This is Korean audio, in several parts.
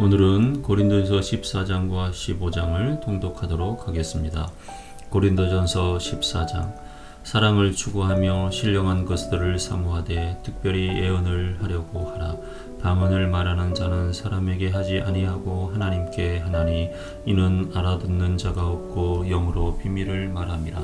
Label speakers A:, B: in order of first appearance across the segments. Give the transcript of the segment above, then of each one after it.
A: 오늘은 고린도전서 14장과 15장을 통독하도록 하겠습니다. 고린도전서 14장 사랑을 추구하며 신령한 것들을 사모하되 특별히 예언을 하려고 하라. 방언을 말하는 자는 사람에게 하지 아니하고 하나님께 하나니 이는 알아듣는 자가 없고 영으로 비밀을 말함이라.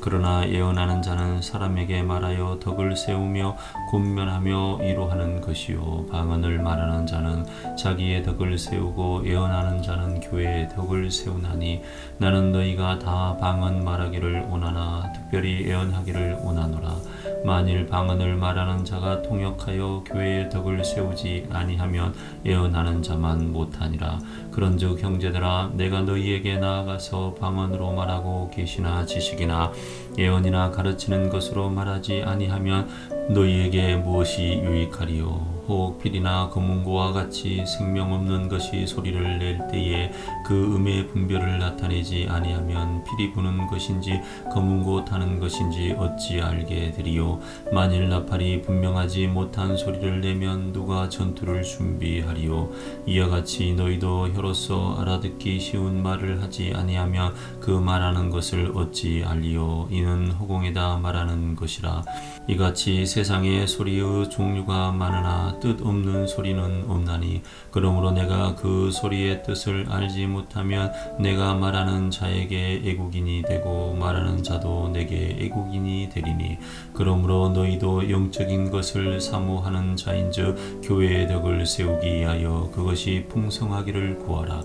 A: 그러나 예언하는 자는 사람에게 말하여 덕을 세우며 권면하며 이로하는 것이요. 방언을 말하는 자는 자기의 덕을 세우고 예언하는 자는 교회의 덕을 세우나니 나는 너희가 다 방언 말하기를 원하나 특별히 예언하기를 원하노라 만일 방언을 말하는 자가 통역하여 교회의 덕을 세우지 아니하면 예언하는 자만 못하니라. 그런즉 형제들아 내가 너희에게 나아가서 방언으로 말하고 계시나 지식이나 예언이나 가르치는 것으로 말하지 아니하면 너희에게 무엇이 유익하리요 혹 필이나 검은고와 같이 생명 없는 것이 소리를 낼 때에 그 음의 분별을 나타내지 아니하면 필이 부는 것인지 검은고 타는 것인지 어찌 알게 되리요? 만일 나팔이 분명하지 못한 소리를 내면 누가 전투를 준비하리요? 이와 같이 너희도 혀로서 알아듣기 쉬운 말을 하지 아니하면 그 말하는 것을 어찌 알리요? 이는 허공에다 말하는 것이라. 이같이 세상에 소리의 종류가 많으나 뜻 없는 소리는 없나니 그러므로 내가 그 소리의 뜻을 알지 못하면 내가 말하는 자에게 애국인이 되고 말하는 자도 내게 애국인이 되리니 그러므로 너희도 영적인 것을 사모하는 자인즉 교회의 덕을 세우기 위하여 그것이 풍성하기를 구하라.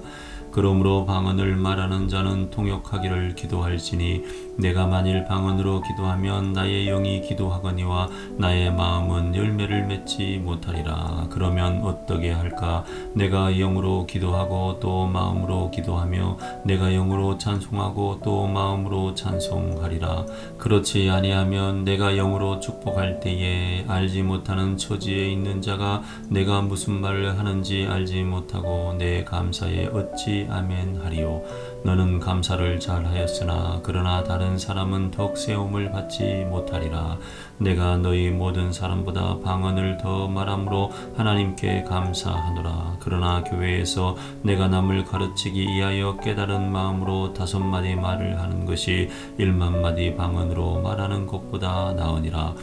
A: 그러므로 방언을 말하는 자는 통역하기를 기도할지니 내가 만일 방언으로 기도하면 나의 영이 기도하거니와 나의 마음은 열매를 맺지 못하리라. 그러면 어떻게 할까? 내가 영으로 기도하고 또 마음으로 기도하며 내가 영으로 찬송하고 또 마음으로 찬송하리라. 그렇지 아니하면 내가 영으로 축복할 때에 알지 못하는 처지에 있는 자가 내가 무슨 말을 하는지 알지 못하고 내 감사에 어찌 아멘 하리요 너는 감사를 잘하였으나 그러나 다른 사람은 덕 세움을 받지 못하리라. 내가 너희 모든 사람보다 방언을 더 말함으로 하나님께 감사하노라. 그러나 교회에서 내가 남을 가르치기 위하여 깨달은 마음으로 다섯 마디 말을 하는 것이 일만 마디 방언으로 말하는 것보다 나으니라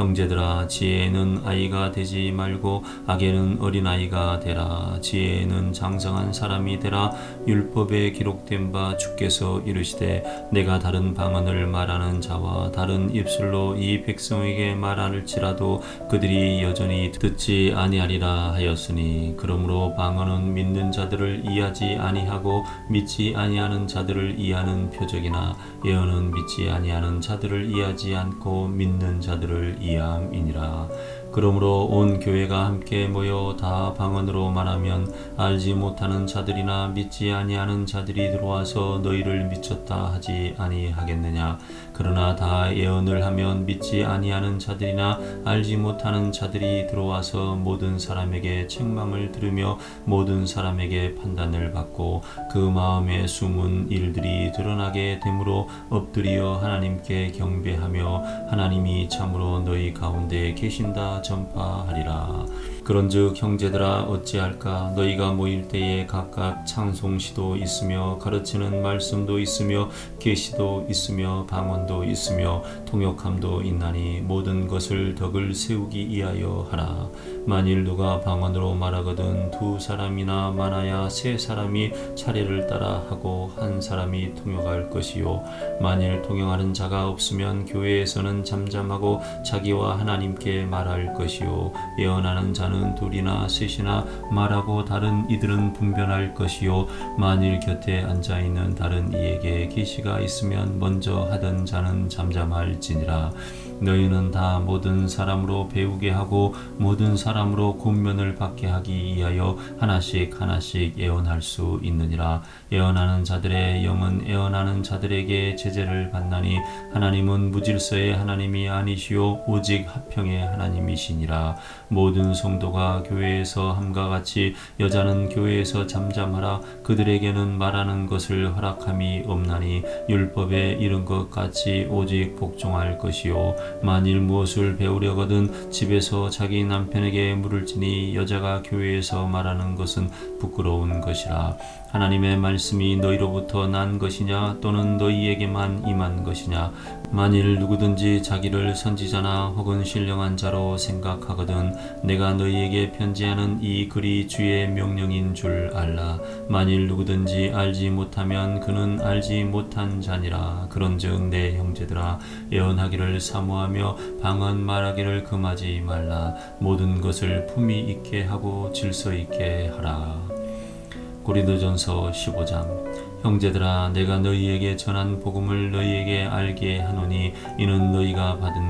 A: 형제들아 지혜는 아이가 되지 말고 악에는 어린아이가 되라. 지혜는 장성한 사람이 되라. 율법에 기록된 바 주께서 이르시되 내가 다른 방언을 말하는 자와 다른 입술로 이 백성에게 말할지라도 그들이 여전히 듣지 아니하리라 하였으니 그러므로 방언은 믿는 자들을 이해하지 아니하고 믿지 아니하는 자들을 이해하는 표적이나 예언은 믿지 아니하는 자들을 이해하지 않고 믿는 자들을 이해 이함이니라. 그러므로 온 교회가 함께 모여 다 방언으로 말하면 알지 못하는 자들이나 믿지 아니하는 자들이 들어와서 너희를 미쳤다 하지 아니하겠느냐? 그러나 다 예언을 하면 믿지 아니하는 자들이나 알지 못하는 자들이 들어와서 모든 사람에게 책망을 들으며 모든 사람에게 판단을 받고 그 마음에 숨은 일들이 드러나게 되므로 엎드려 하나님께 경배하며 하나님이 참으로 너희 가운데 계신다 전파하리라. 그런즉 형제들아 어찌할까? 너희가 모일 때에 각각 찬송시도 있으며 가르치는 말씀도 있으며 계시도 있으며 방언도 있으며 통역함도 있나니 모든 것을 덕을 세우기 위하여 하라. 만일 누가 방언으로 말하거든 두 사람이나 많아야 세 사람이 차례를 따라 하고 한 사람이 통역할 것이요. 만일 통역하는 자가 없으면 교회에서는 잠잠하고 자기와 하나님께 말할 것이요. 예언하는 자는 자는 둘이나 셋이나 말하고 다른 이들은 분변할 것이요. 만일 곁에 앉아 있는 다른 이에게 계시가 있으면 먼저 하던 자는 잠잠할지니라 너희는 다 모든 사람으로 배우게 하고 모든 사람으로 권면을 받게 하기 위하여 하나씩 하나씩 예언할 수 있느니라. 예언하는 자들의 영은 예언하는 자들에게 제재를 받나니 하나님은 무질서의 하나님이 아니시오. 오직 합평의 하나님이시니라. 모든 성도가 교회에서 함과 같이 여자는 교회에서 잠잠하라. 그들에게는 말하는 것을 허락함이 없나니 율법에 이른 것 같이 오직 복종할 것이요 만일 무엇을 배우려거든 집에서 자기 남편에게 물을 지니 여자가 교회에서 말하는 것은 부끄러운 것이라 하나님의 말씀이 너희로부터 난 것이냐 또는 너희에게만 임한 것이냐? 만일 누구든지 자기를 선지자나 혹은 신령한 자로 생각하거든 내가 너희에게 편지하는 이 글이 주의 명령인 줄 알라. 만일 누구든지 알지 못하면 그는 알지 못한 자니라. 그런즉 내 형제들아 예언하기를 사모하며 방언 말하기를 금하지 말라. 모든 것을 품위 있게 하고 질서 있게 하라 고린도전서 15장. 형제들아 내가 너희에게 전한 복음을 너희에게 알게 하노니 이는 너희가 받은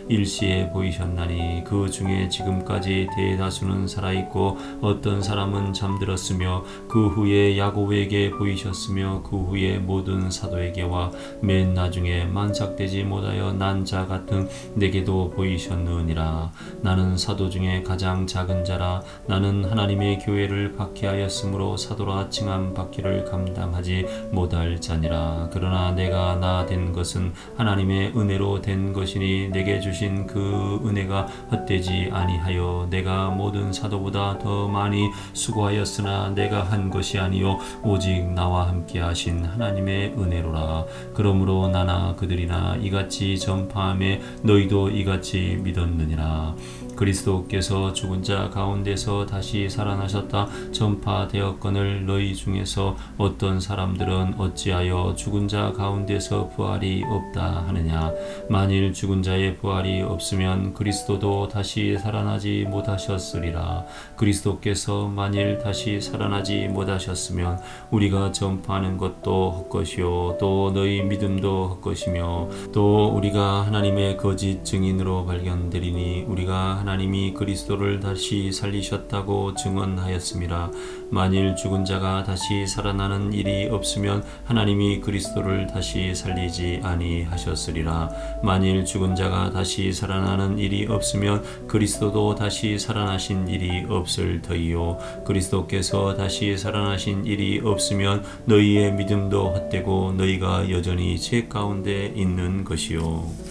A: 일시에 보이셨나니 그 중에 지금까지 대다수는 살아있고 어떤 사람은 잠들었으며 그 후에 야고보에게 보이셨으며 그 후에 모든 사도에게와 맨 나중에 만삭되지 못하여 난 자 같은 내게도 보이셨느니라. 나는 사도 중에 가장 작은 자라. 나는 하나님의 교회를 박해하였으므로 사도라 칭함 받기를 감당하지 못할 자니라. 그러나 내가 나 된 것은 하나님의 은혜로 된 것이니 내게 주신 그 은혜가 헛되지 아니하여 내가 모든 사도보다 더 많이 수고하였으나 내가 한 것이 아니요 오직 나와 함께 하신 하나님의 은혜로라. 그러므로 나나 그들이나 이같이 전파함에 너희도 이같이 믿었느니라 그리스도께서 죽은 자 가운데서 다시 살아나셨다. 전파되었거늘 너희 중에서 어떤 사람들은 어찌하여 죽은 자 가운데서 부활이 없다 하느냐? 만일 죽은 자의 부활이 없으면 그리스도도 다시 살아나지 못하셨으리라. 그리스도께서 만일 다시 살아나지 못하셨으면 우리가 전파하는 것도 헛것이요. 또 너희 믿음도 헛것이며 또 우리가 하나님의 거짓 증인으로 발견되리니 우리가 하나님 이 그리스도를 다시 살리셨다고 증언하였습니다. 만일 죽은 자가 다시 살아나는 일이 없으면 하나님이 그리스도를 다시 살리지 아니하셨으리라. 만일 죽은 자가 다시 살아나는 일이 없으면 그리스도도 다시 살아나신 일이 없을 터이요. 그리스도께서 다시 살아나신 일이 없으면 너희의 믿음도 헛되고 너희가 여전히 죄 가운데 있는 것이요.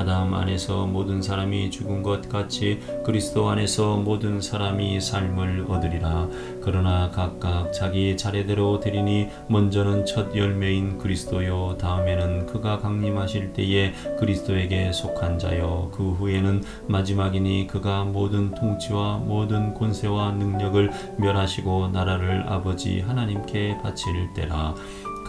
A: 아담 안에서 모든 사람이 죽은 것 같이 그리스도 안에서 모든 사람이 삶을 얻으리라. 그러나 각각 자기 차례대로 드리니 먼저는 첫 열매인 그리스도요. 다음에는 그가 강림하실 때에 그리스도에게 속한 자요. 그 후에는 마지막이니 그가 모든 통치와 모든 권세와 능력을 멸하시고 나라를 아버지 하나님께 바칠 때라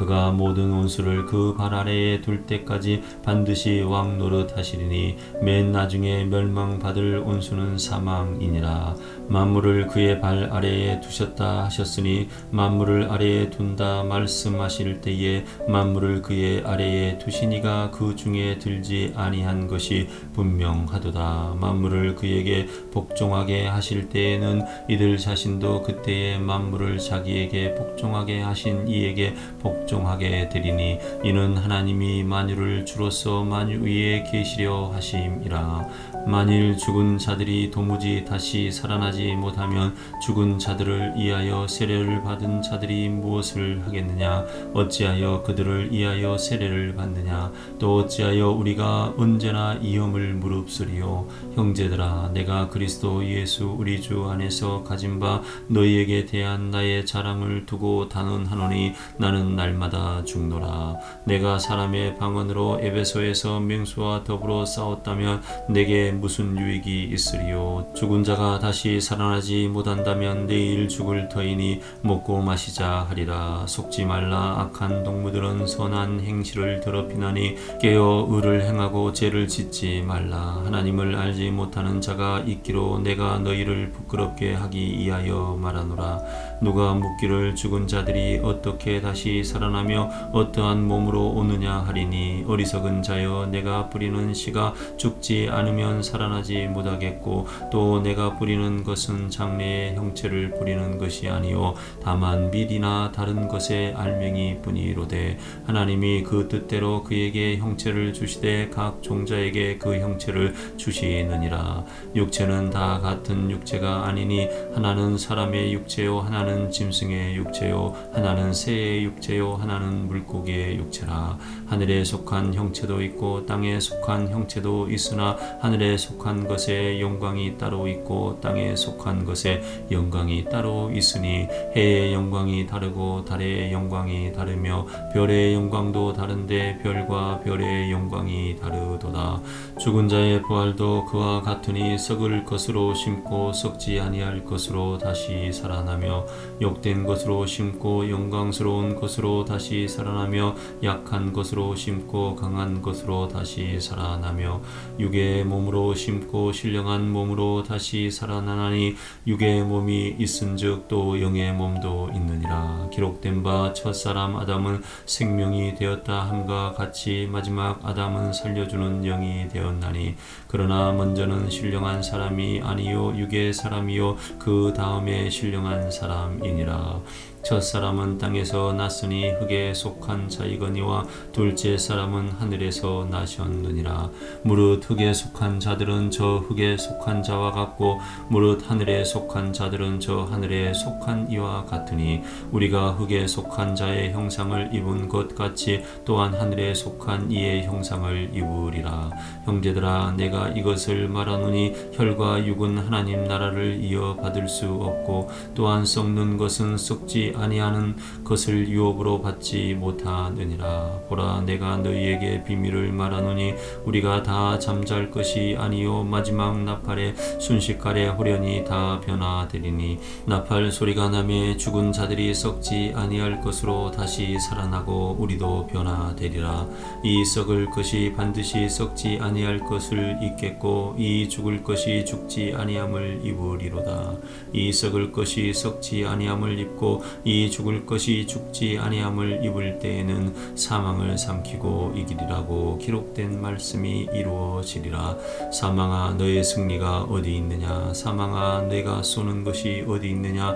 A: 그가 모든 원수를 그 발 아래에 둘 때까지 반드시 왕 노릇 하시리니 맨 나중에 멸망받을 원수는 사망이니라. 만물을 그의 발 아래에 두셨다 하셨으니 만물을 아래에 둔다 말씀하실 때에 만물을 그의 아래에 두시니가 그 중에 들지 아니한 것이 분명하도다. 만물을 그에게 복종하게 하실 때에는 이들 자신도 그때에 만물을 자기에게 복종하게 하신 이에게 복종 하게 되리니 이는 하나님이 만유를 주로서 만유 위에 계시려 하심이라. 만일 죽은 자들이 도무지 다시 살아나지 못하면 죽은 자들을 이하여 세례를 받은 자들이 무엇을 하겠느냐? 어찌하여 그들을 이하여 세례를 받느냐? 또 어찌하여 우리가 언제나 이험을 무릅쓰리요? 형제들아 내가 그리스도 예수 우리 주 안에서 가진 바 너희에게 대한 나의 자랑을 두고 단언하노니 나는 날마다 죽노라. 내가 사람의 방언으로 에베소에서 맹수와 더불어 싸웠다면 내게 무슨 유익이 있으리요? 죽은 자가 다시 살아나지 못한다면 내일 죽을 터이니 먹고 마시자 하리라. 속지 말라. 악한 동무들은 선한 행실을 더럽히나니 깨어 의를 행하고 죄를 짓지 말라. 하나님을 알지 못하는 자가 있기로 내가 너희를 부끄럽게 하기 위하여 말하노라. 누가 묻기를 죽은 자들이 어떻게 다시 살아 나며 어떠한 몸으로 오느냐 하리니 어리석은 자여 내가 뿌리는 씨가 죽지 않으면 살아나지 못하겠고 또 내가 뿌리는 것은 장래의 형체를 뿌리는 것이 아니요 다만 밀이나 다른 것의 알맹이 뿐이로되 하나님이 그 뜻대로 그에게 형체를 주시되 각 종자에게 그 형체를 주시느니라. 육체는 다 같은 육체가 아니니 하나는 사람의 육체요 하나는 짐승의 육체요 하나는 새의 육체요 하나는 물고기의 육체라. 하늘에 속한 형체도 있고 땅에 속한 형체도 있으나 하늘에 속한 것에 영광이 따로 있고 땅에 속한 것에 영광이 따로 있으니 해의 영광이 다르고 달의 영광이 다르며 별의 영광도 다른데 별과 별의 영광이 다르도다. 죽은 자의 부활도 그와 같으니 썩을 것으로 심고 썩지 아니할 것으로 다시 살아나며 욕된 것으로 심고 영광스러운 것으로 다시 살아나며 약한 것으로 심고 강한 것으로 다시 살아나며 육의 몸으로 심고 신령한 몸으로 다시 살아나나니 육의 몸이 있은즉 또 영의 몸도 있느니라. 기록된 바 첫사람 아담은 생명이 되었다 함과 같이 마지막 아담은 살려주는 영이 되었나니. 그러나 먼저는 신령한 사람이 아니요 육의 사람이요 그 다음에 신령한 사람이니라 첫 사람은 땅에서 났으니 흙에 속한 자이거니와 둘째 사람은 하늘에서 나셨느니라. 무릇 흙에 속한 자들은 저 흙에 속한 자와 같고 무릇 하늘에 속한 자들은 저 하늘에 속한 이와 같으니 우리가 흙에 속한 자의 형상을 입은 것 같이 또한 하늘에 속한 이의 형상을 입으리라. 형제들아 내가 이것을 말하노니 혈과 육은 하나님 나라를 이어받을 수 없고 또한 썩는 것은 썩지 아니하는 것을 유업으로 받지 못하느니라. 보라 내가 너희에게 비밀을 말하노니 우리가 다 잠잘 것이 아니요. 마지막 나팔에 순식간에 호련히 다 변화되리니 나팔 소리가 나매 죽은 자들이 썩지 아니할 것으로 다시 살아나고 우리도 변화되리라. 이 썩을 것이 반드시 썩지 아니할 것을 입겠고 이 죽을 것이 죽지 아니함을 입으리로다. 이 썩을 것이 썩지 아니함을 입고 이 죽을 것이 죽지 아니함을 입을 때에는 사망을 삼키고 이기리라고 기록된 말씀이 이루어지리라. 사망아 너의 승리가 어디 있느냐? 사망아 내가 쏘는 것이 어디 있느냐